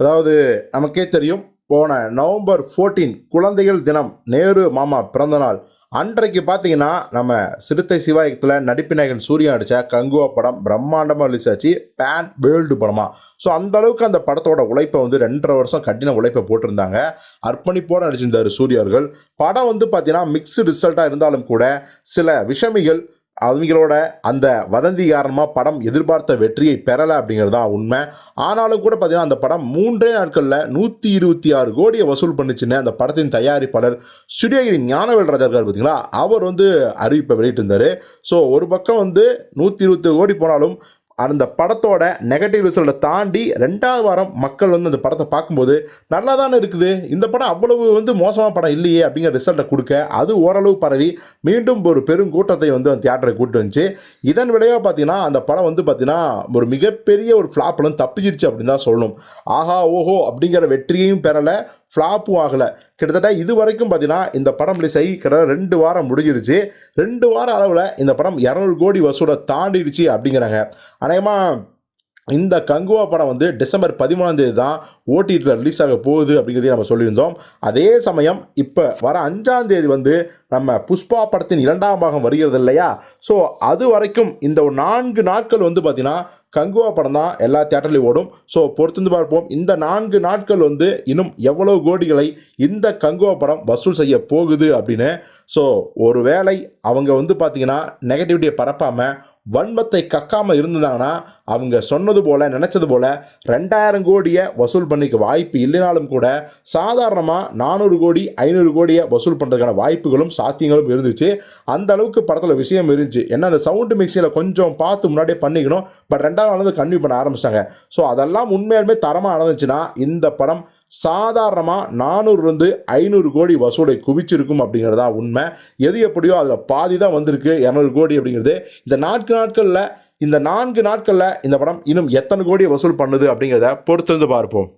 அதாவது நமக்கே தெரியும் போன நவம்பர் 14 குழந்தைகள் தினம் நேரு மாமா பிறந்தநாள். அன்றைக்கு பார்த்தீங்கன்னா நம்ம சிறுத்தை சிவாயத்தில் நடிப்பிநாயகன் சூர்யா அடித்த கங்குவா படம் பிரம்மாண்டமாக ரிலீஸ் ஆச்சு. பேன் வேர்ல்டு படமா. ஸோ அந்த அளவுக்கு அந்த படத்தோட உழைப்பை வந்து ரெண்டரை வருஷம் கடின உழைப்பை போட்டிருந்தாங்க. அர்ப்பணிப்போடு நடிச்சிருந்தார் சூர்யா படம் வந்து பார்த்தீங்கன்னா மிக்ஸ்டு ரிசல்ட்டாக இருந்தாலும் கூட சில விஷமிகள் அவங்களோட அந்த வதந்தி காரணமாக படம் எதிர்பார்த்த வெற்றியை பெறலை அப்படிங்கிறது தான் உண்மை. ஆனாலும் கூட பார்த்தீங்கன்னா அந்த படம் மூன்றே நாட்களில் நூற்றி இருபத்தி ஆறு கோடியை வசூல் பண்ணுச்சுன்னு அந்த படத்தின் தயாரிப்பாளர் ஸ்டுடியோகிரி ஞானவேல் ராஜா இருக்கார் பார்த்தீங்களா அவர் வந்து அறிவிப்பை வெளியிட்டிருந்தார். ஸோ ஒரு பக்கம் வந்து நூற்றி இருபத்தி கோடி போனாலும் அந்த படத்தோட நெகட்டிவ் ரிசல்ட்டை தாண்டி ரெண்டாவது வாரம் மக்கள் வந்து அந்த படத்தை பார்க்கும்போது நல்லா தானே இருக்குது? இந்த படம் அவ்வளவு வந்து மோசமான படம் இல்லையே அப்படிங்கிற ரிசல்ட்டை கொடுக்க அது ஓரளவு பரவி மீண்டும் ஒரு பெரும் கூட்டத்தை வந்து அந்த தியேட்டரை கூட்டு வந்துச்சு. இதன் விளைவாக பார்த்தீங்கன்னா அந்த படம் வந்து பார்த்தீங்கன்னா ஒரு மிகப்பெரிய ஒரு ஃப்ளாப்ல தப்பிச்சிருச்சு அப்படின்னு தான் சொல்லணும். ஆஹா ஓஹோ அப்படிங்கிற வெற்றியையும் பெறலை. ஃப்ளாப்பும் ஆகலை கிட்டத்தட்ட இது வரைக்கும் பார்த்தீங்கன்னா இந்த படம் ரிலீஸ் ஆகி கிட்டத்தட்ட ரெண்டு வாரம் முடிஞ்சிருச்சு. ரெண்டு வாரம் அளவில் இந்த படம் இரநூறு கோடி வசூலை தாண்டிடுச்சு அப்படிங்கிறாங்க. அநேகமாக இந்த கங்குவா படம் வந்து டிசம்பர் பதிமூணாம் தேதி தான் ஓடிடியில் ரிலீஸ் ஆக போகுது அப்படிங்கிறதையும் நம்ம சொல்லியிருந்தோம். அதே சமயம் இப்போ வர அஞ்சாம் தேதி வந்து நம்ம புஷ்பா படத்தின் இரண்டாம் பாகம் வருகிறது இல்லையா? ஸோ அது வரைக்கும் இந்த ஒரு நான்கு நாட்கள் வந்து பார்த்திங்கன்னா கங்குவா படம் தான் எல்லா தேட்டர்லையும் ஓடும். ஸோ பொறுத்திருந்து பார்ப்போம். இந்த நான்கு நாட்கள் வந்து இன்னும் எவ்வளவு கோடிகளை இந்த கங்குவா படம் வசூல் செய்ய போகுது அப்படின்னு. ஸோ ஒருவேளை அவங்க வந்து பார்த்தீங்கன்னா நெகட்டிவிட்டியை பரப்பாமல் வன்மத்தை கக்காமல் இருந்தாங்கன்னா அவங்க சொன்னது போல் நினச்சது போல் ரெண்டாயிரம் கோடியை வசூல் பண்ணிக்க வாய்ப்பு இல்லைனாலும் கூட சாதாரணமாக நானூறு கோடி ஐநூறு கோடியை வசூல் பண்ணுறதுக்கான வாய்ப்புகளும் சாத்தியங்களும் இருந்துச்சு. அந்த அளவுக்கு படத்தில் விஷயம் இருந்துச்சு. ஏன்னா அந்த சவுண்டு மிக்சியில் கொஞ்சம் பார்த்து முன்னாடியே பண்ணிக்கணும். பட் ரெண்டாயிரம் ரெண்டாவது நாள் வந்து பண்ண ஆரம்பிச்சிட்டாங்க. ஸோ அதெல்லாம் உண்மையாலுமே தரமாக நடந்துச்சுன்னா இந்த படம் சாதாரணமாக நானூறுலேருந்து ஐநூறு கோடி வசூலை குவிச்சிருக்கும் அப்படிங்கிறதா உண்மை. எது எப்படியோ அதில் பாதி தான் வந்திருக்கு இரநூறு கோடி அப்படிங்கிறது. இந்த நான்கு நாட்களில் இந்த நான்கு நாட்களில் இந்த படம் இன்னும் எத்தனை கோடி வசூல் பண்ணுது அப்படிங்கிறத பொறுத்திருந்து பார்ப்போம்.